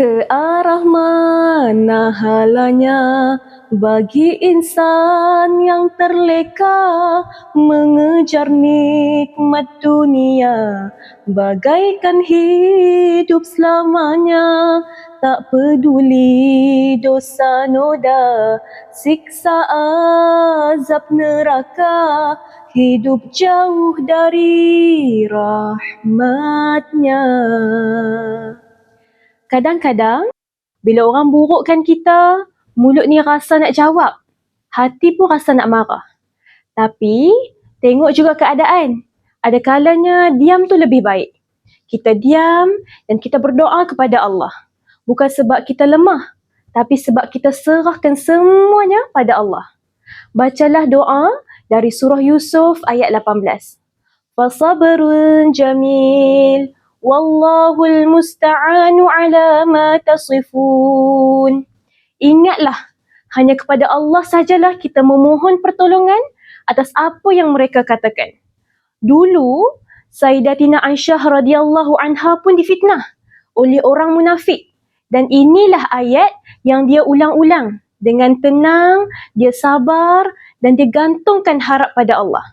Ke arah mana halanya bagi insan yang terleka mengejar nikmat dunia? Bagaikan hidup selamanya tak peduli dosa noda siksa azab neraka hidup jauh dari rahmatnya Kadang-kadang, bila orang burukkan kita, mulut ni rasa nak jawab. Hati pun rasa nak marah. Tapi, tengok juga keadaan. Ada kalanya diam tu lebih baik. Kita diam dan kita berdoa kepada Allah. Bukan sebab kita lemah, tapi sebab kita serahkan semuanya pada Allah. Bacalah doa dari surah Yusuf ayat 18. Fasabrun jamil Wallahul musta'anu ala ma tasifun. Ingatlah, hanya kepada Allah sajalah kita memohon pertolongan atas apa yang mereka katakan. Dulu, Sayyidatina Aisyah radhiyallahu anha pun difitnah oleh orang munafik. Dan inilah ayat yang dia ulang-ulang. Dengan tenang, dia sabar dan dia gantungkan harap pada Allah.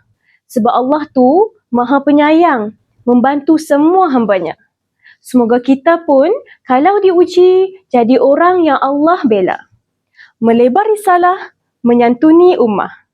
Sebab Allah tu maha penyayang membantu semua hambanya. Semoga kita pun kalau diuji jadi orang yang Allah bela. Melebar risalah, menyantuni ummah.